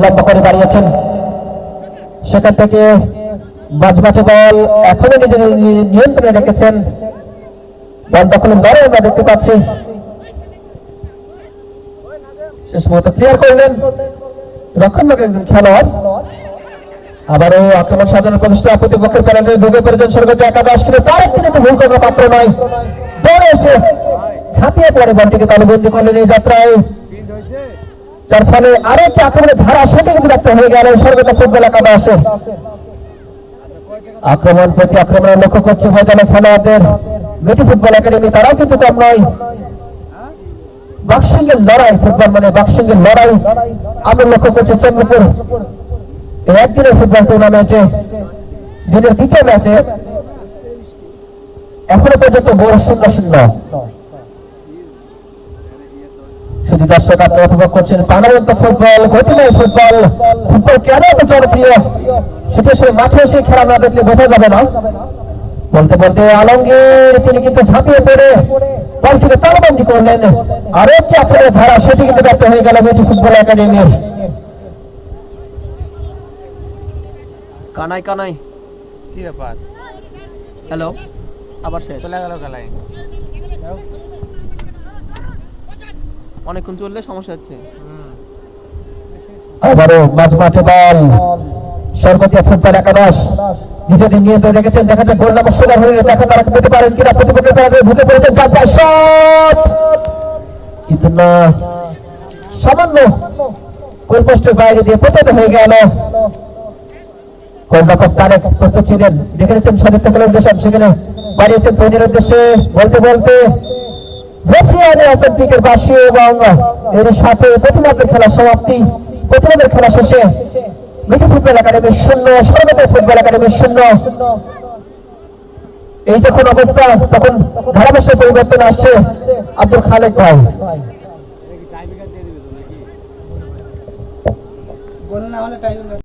লম্বা করে বাড়িয়েছেন সেখান থেকে এখনও নিজেদের নিয়ন্ত্রণে রেখেছেন। দখল বড় আমরা দেখতে পাচ্ছি। শেষ ক্লিয়ার করলেন। একজন খেলোয়াড়। আবারও আক্রমণ সাজানোর প্রচেষ্টা প্রতিপক্ষের প্যানেলে ঢুকে পড়েছেন স্বর্গত একাদশ কিন্তু তার একটি কিন্তু ভুল করার পাত্র নয়। দৌড়ে এসে ঝাঁপিয়ে পড়ে বলটিকে তালুবন্দি করলেন এই যাত্রায়। যার ফলে আরও একটি আক্রমণের ধারা সেটা কিন্তু রাখতে হয়ে গেল। স্বর্গত ফুটবল একাদশে আক্রমণ প্রতি আক্রমণ লক্ষ্য করছে ময়দানে খেলোয়াড়দের। মেটি ফুটবল একাডেমি, তারাও কিন্তু কম নয়। বক্সিংয়ের লড়াই, ফুটবল মানে বক্সিংয়ের লড়াই। আমরা লক্ষ্য করছি চন্দ্রপুর। একদিনের ফুটবল টুর্নামেন্টে দিনের দ্বিতীয় ম্যাচে এখনও পর্যন্ত গোল শূন্য শূন্য। শুধু দর্শক আপনারা উপভোগ করছেন প্রাণবন্ত ফুটবল গতিময় ফুটবল ফুটবল কেন এত জনপ্রিয়? সেটা সে মাঠে এসে খেলা না দেখলে বোঝা যাবে না। বলতে বলতে আলমগীর তিনি কিন্তু ঝাঁপিয়ে পড়ে বল থেকে তালবন্দি করলেন। আর একটি আপনাদের ধারা সেটি কিন্তু ব্যক্ত হয়ে গেল মেটি ফুটবল একাডেমির। কানাই কানাই। কি ব্যাপার? হ্যালো আবার শেষ। চলে গেল খেলায় অনেকক্ষণ চললে সমস্যা হচ্ছে। আবারও মাঝ মাঠে বল সর্বতীয় ফুটবল একাদশ। নিজেদের নিয়ন্ত্রণ রেখেছেন, দেখা গোল সোজা হয়ে দেখা তারা পেতে পারেন কিনা। প্রতিপক্ষের ঢুকে পড়েছেন চার পাঁচ কিন্তু না, সামান্য গোলপোস্টের বাইরে দিয়ে প্রতিহত হয়ে গেল। গোলরক্ষক তারেক প্রস্তুত ছিলেন, দেখে নিচ্ছেন সদস্য খেলার উদ্দেশ্যে সেখানে বাড়িয়েছেন তৈরির উদ্দেশ্যে, বলতে বলতে। রফিয়ানে হাসান পিকের বাসী এবং এর সাথে প্রথমার্ধের খেলা সমাপ্তি। প্রথমার্ধের খেলা শেষে মিঠু ফুটবল একাডেমি শূন্য, সর্বদা ফুটবল একাডেমি শূন্য। এই যখন অবস্থা, তখন ধারাভাষ্যের পরিবর্তন আসছে আব্দুল খালেক ভাই। বল না হলে টাইম